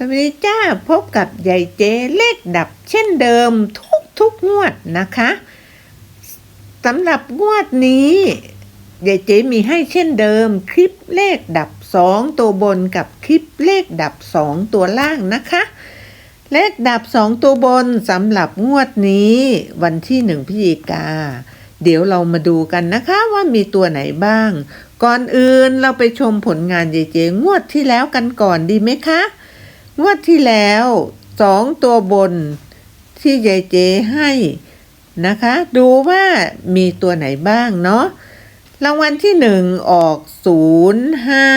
สวัสดีจ้าพบกับยายเจเลขดับเช่นเดิมทุกทุกงวดนะคะสำหรับงวดนี้ยายเจมีให้เช่นเดิม คลิปเลขดับสองตัวบนกับคลิปเลขดับสองตัวล่างนะคะ เลขดับสองตัวบนสำหรับงวดนี้วันที่หนึ่งพฤศจิกาเดี๋ยวเรามาดูกันนะคะว่ามีตัวไหนบ้าง ก่อนอื่นเราไปชมผลงานเจเจงวดที่แล้วกันก่อนดีไหมคะ งวดที่แล้วสองตัวบนที่ยายเจให้นะคะ ดูว่ามีตัวไหนบ้างเนาะรางวัลที่หนึ่งออกศูนย์ห้า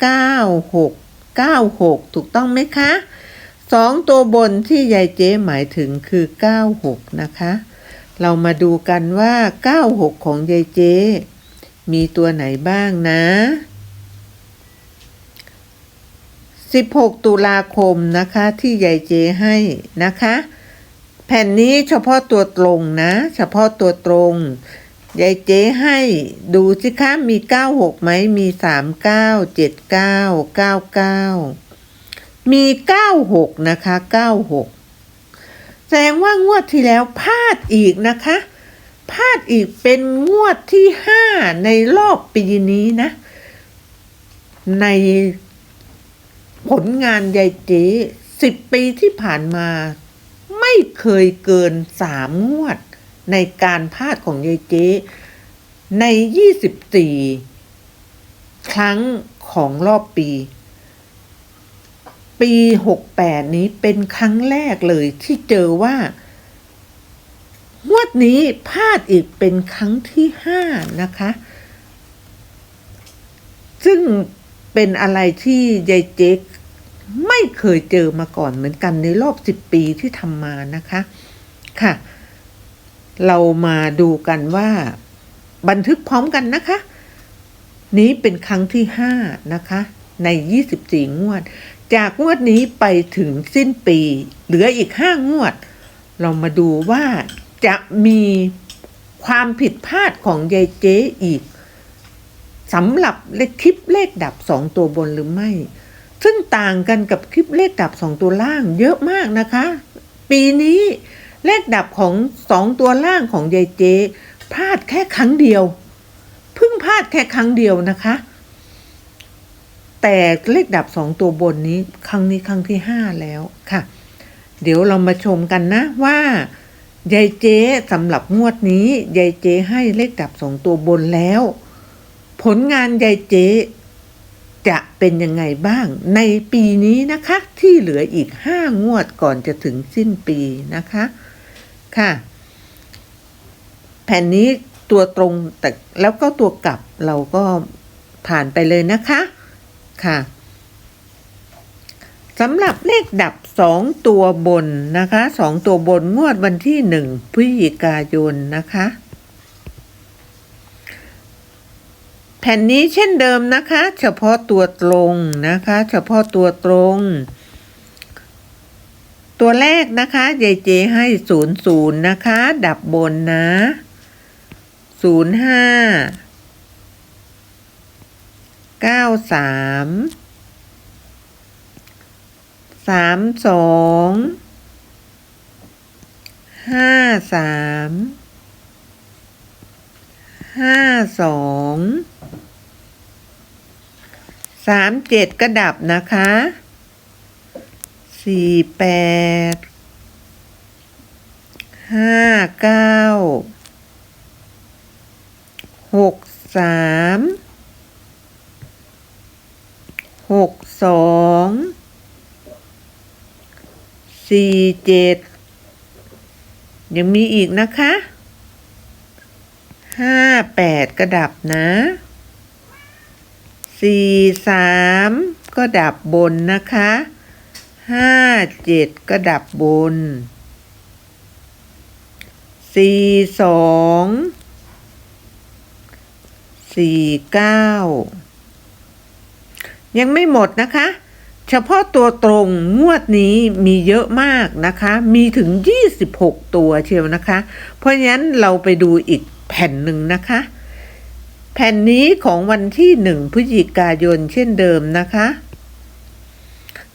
เก้าหกเก้าหกถูกต้องไหมคะสองตัวบนที่ยายเจหมายถึงคือเก้าหกนะคะ เรามาดูกันว่าเก้าหกของยายเจมีตัวไหนบ้างนะ 16 ตุลาคมนะคะที่ยายเจให้นะคะ แผ่นนี้เฉพาะตัวตรงนะ เฉพาะตัวตรงยายเจให้ดูสิคะมี 96ไหมมี 39 79 99 มี 96 นะคะ 96 แสดงว่างวดที่แล้วพลาดอีกนะคะ พลาดอีกเป็นงวดที่ 5 ในรอบปีนี้นะ ใน ผลงานยายเจ๊สิบปีที่ผ่านมา ไม่เคยเกินสามงวด ในการพลาดของยายเจ๊ในยี่สิบสี่ครั้งของรอบปี ปีหกแปดนี้เป็นครั้งแรกเลยที่เจอว่างวดนี้พลาดอีกเป็นครั้งที่ห้านะคะ ซึ่ง เป็นอะไรที่ยายเจ๊กไม่เคยเจอมาก่อนเหมือนกันในรอบสิบปีที่ทำมานะคะ ค่ะ เรามาดูกันว่า บันทึกพร้อมกันนะคะ นี้เป็นครั้งที่ห้านะคะ ในยี่สิบสี่งวด จากงวดนี้ไปถึงสิ้นปี เหลืออีกห้างวด เรามาดูว่าจะมีความผิดพลาดของยายเจ๊อีก สำหรับเลขคลิปเลขดับสองตัวบนหรือไม่ ซึ่งต่างกันกับคลิปเลขดับสองตัวล่างเยอะมากนะคะ ปีนี้เลขดับของสองตัวล่างของยายเจพลาดแค่ครั้งเดียวเพิ่งพลาดแค่ครั้งเดียวนะคะ แต่เลขดับสองตัวบนนี้ครั้งนี้ครั้งที่ห้าแล้วค่ะ เดี๋ยวเรามาชมกันนะว่ายายเจ๊สำหรับงวดนี้ยายเจ๊ให้เลขดับสองตัวบนแล้ว ผลงานยายเจ๊จะเป็นยังไงบ้างในปีนี้นะคะ ที่เหลืออีกห้างวดก่อนจะถึงสิ้นปีนะคะ ค่ะ แผ่นนี้ตัวตรงแต่แล้วก็ตัวกลับเราก็ผ่านไปเลยนะคะ ค่ะสำหรับเลขดับสองตัวบนนะคะสองตัวบนงวดวันที่หนึ่งพฤศจิกายนนะคะ แผ่นนี้เช่นเดิมนะคะ เฉพาะตัวตรงนะคะ เฉพาะตัวตรง ตัวแรกนะคะยายเจให้ศูนย์ศูนย์นะคะ ดับบนนะศูนย์ห้าเก้าสามสามสองห้าสามห้าสอง สามเจ็ดก็ดับนะคะสี่แปดห้าเก้าหกสามหกสองสี่เจ็ดยังมีอีกนะคะห้าแปดก็ดับนะ สี่สามก็ดับบนนะคะห้าเจ็ดก็ดับบนสี่สองสี่เก้ายังไม่หมดนะคะ เฉพาะตัวตรงงวดนี้มีเยอะมากนะคะ มีถึง 26 ตัวเชียวนะคะ เพราะฉะนั้นเราไปดูอีกแผ่นหนึ่งนะคะ แผ่นนี้ของวันที่หนึ่งพฤศจิกายนเช่นเดิมนะคะ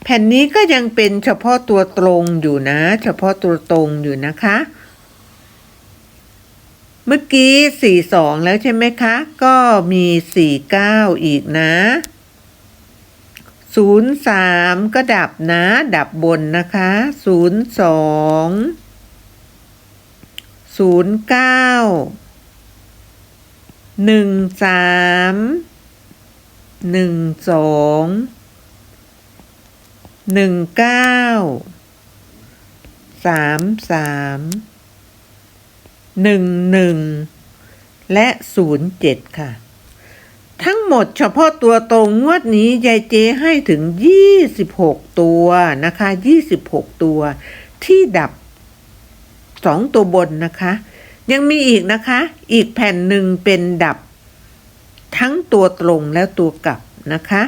แผ่นนี้ก็ยังเป็นเฉพาะตัวตรงอยู่นะ เฉพาะตัวตรงอยู่นะคะ เมื่อกี้ 42 แล้วใช่ไหมคะ ก็มี 49 อีกนะ 03 ก็ดับนะ ดับบนนะคะ 02 09 หนึ่งสามหนึ่งสองหนึ่งเก้าสามสามหนึ่งหนึ่งและศูนย์เจ็ดค่ะ ทั้งหมดเฉพาะตัวตรงงวดนี้ยายเจให้ถึง26ตัวนะคะ26ตัวที่ดับ2ตัวบนนะคะ ยังมีอีกนะคะ อีกแผ่นหนึ่งเป็นดับ ทั้งตัวตรงและตัวกลับนะคะ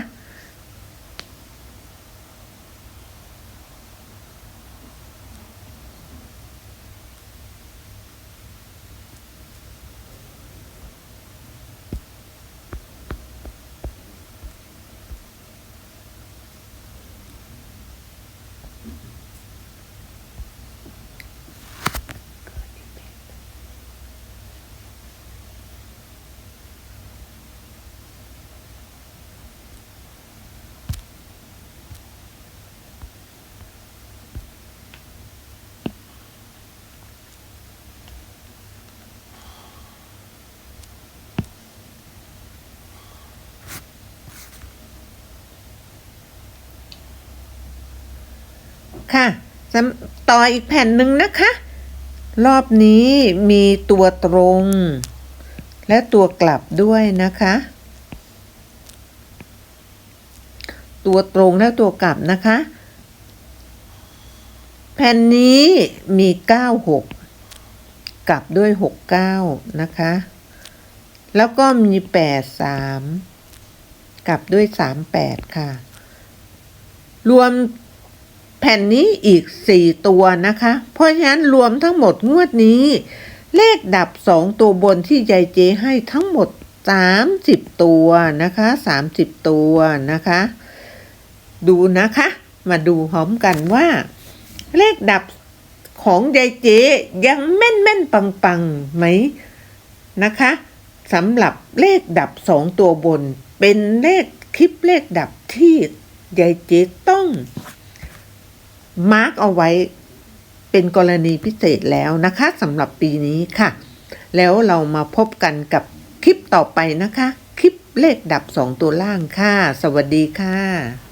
ค่ะต่ออีกแผ่นหนึ่งนะคะ รอบนี้มีตัวตรง และตัวกลับด้วยนะคะ ตัวตรงและตัวกลับนะคะ แผ่นนี้มี 96 กลับด้วย 69 นะคะ แล้วก็มี 83 กลับด้วย 38 ค่ะ รวม แผ่นนี้อีก 4 ตัวนะคะ เพราะฉะนั้นรวมทั้งหมดงวดนี้ เลขดับ 2 ตัวบนที่ยายเจให้ทั้งหมด 30 ตัวนะคะ 30 ตัวนะคะ ดูนะคะ มาดูพร้อมกันว่า เลขดับของยายเจยังแม่นแม่นปังปังๆไหมนะคะสำหรับเลขดับ2ตัวบน เป็นเลขคลิปเลขดับที่ยายเจต้อง มาร์กเอาไว้เป็นกรณีพิเศษแล้วนะคะสำหรับปีนี้ค่ะ แล้วเรามาพบกันกับคลิปต่อไปนะคะ คลิปเลขดับ 2 ตัวล่างค่ะ สวัสดีค่ะ